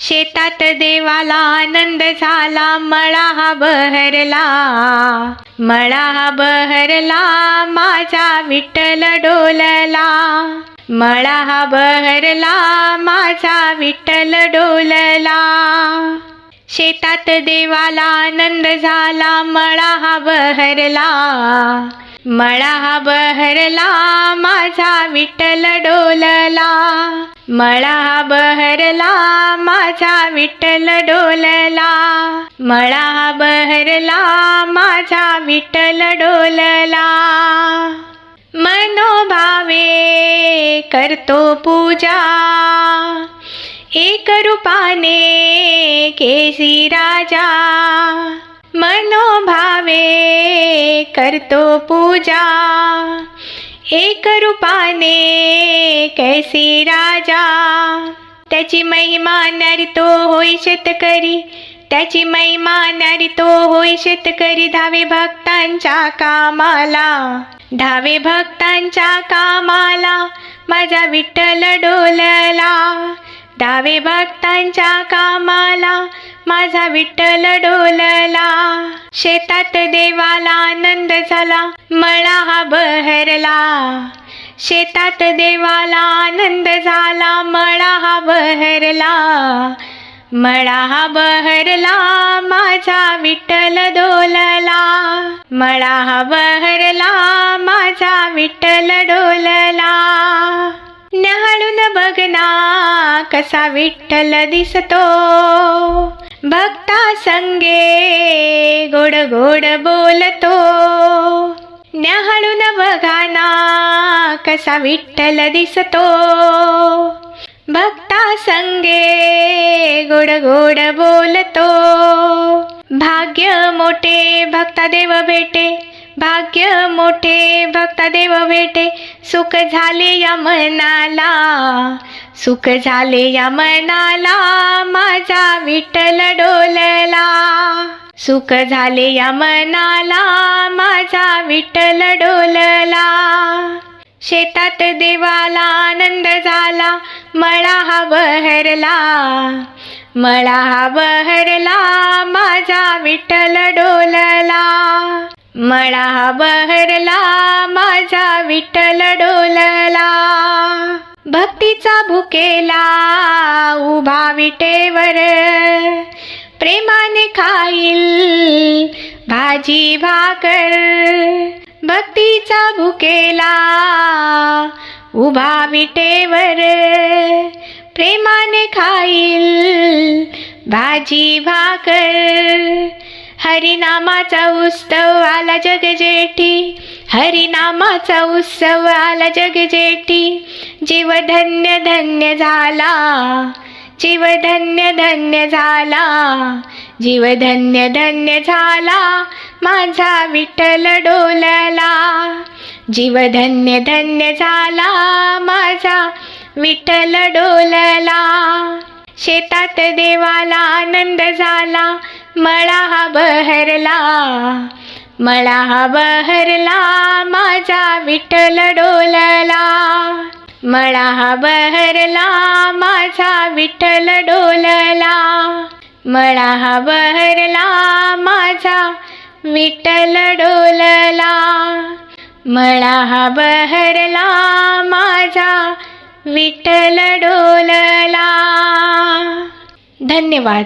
शेतात देवाला आनंद झाला मळा हा बहरला. मळा हा बहरला माझा विठ्ठल डोलला. मळा हा बहरला माझा विठ्ठल डोलला. शेतात देवाला आनंद झाला मळा हा बहरला. मळा हा बहरला माझा विठ्ठल डोलला. मळा बहरला माझा विठ्ठल डोलला. मळा बहरला माझा विठ्ठल डोलला. मनोभावे करतो पूजा. एक रूपाने केसी राजा. मनोभावे करतो पूजा. एक रूपाने कैसी राजा? त्याची महिमा नरितो होई शेतकरी. त्याची महिमा नरितो होई शेतकरी. धावे भक्तांच्या कामाला. धावे भक्तांच्या कामाला. माझा विठ्ठल डोलला. धावे भक्तांच्या कामाला माझा विठ्ठल डोलला. शेतात देवाला आनंद झाला मळा हा बहरला. शेतात देवाला आनंद झाला मळा हा बहरला. मळा हा बहरला माझा विठ्ठल डोलला. मळा हा बहरला माझा विठ्ठल डोलला. ना कसा विठ्ठल दिसतो. भक्ता संगे गोड गोड बोलतो. न्याहाळून बघाना कसा विठ्ठल दिसतो. भक्ता संगे गोड गोड बोलतो. भाग्य मोठे भक्ता देव भेटे. भाग्य मोठे भक्ता देव भेटे. सुख झाले या मनाला. सुख झाले या मनाला माझा विठ्ठल डोलला. सुख झाले या मनाला माझा विठ्ठल डोलला. शेतात देवाला आनंद झाला मळा हा बहरला. मळा हा बहरला माझा विठ्ठल डोलला. मळा हा बहरला माझा विठ्ठल डोलला. भक्तीचा भुकेला उभा विटेवर. प्रेमाने खाईल भाजी भाकर. भक्तीचा भुकेला उभा विटेवर. प्रेमाने खाईल भाजी भाकर. हरिनामाचा उत्सव आला जगजेठी. हरिनामाचा उत्सव आला जगजेठी. जीव धन्य धन्य झाला जीव धन्य धन्य झाला जीव धन्य धन्य झाला माझा विठ्ठल डोलला. जीव धन्य धन्य झाला माझा विठ्ठल डोलला शेतात देवाला आनंद झाला मळा हा बहरला मळा हा बहरला माझा विठ्ठल डोलला मळा हा बहरला माझा विठ्ठल डोलला मळा हा बहरला माझा विठ्ठल डोलला मळा हा बहरला माझा विठ्ठल डोलला. धन्यवाद.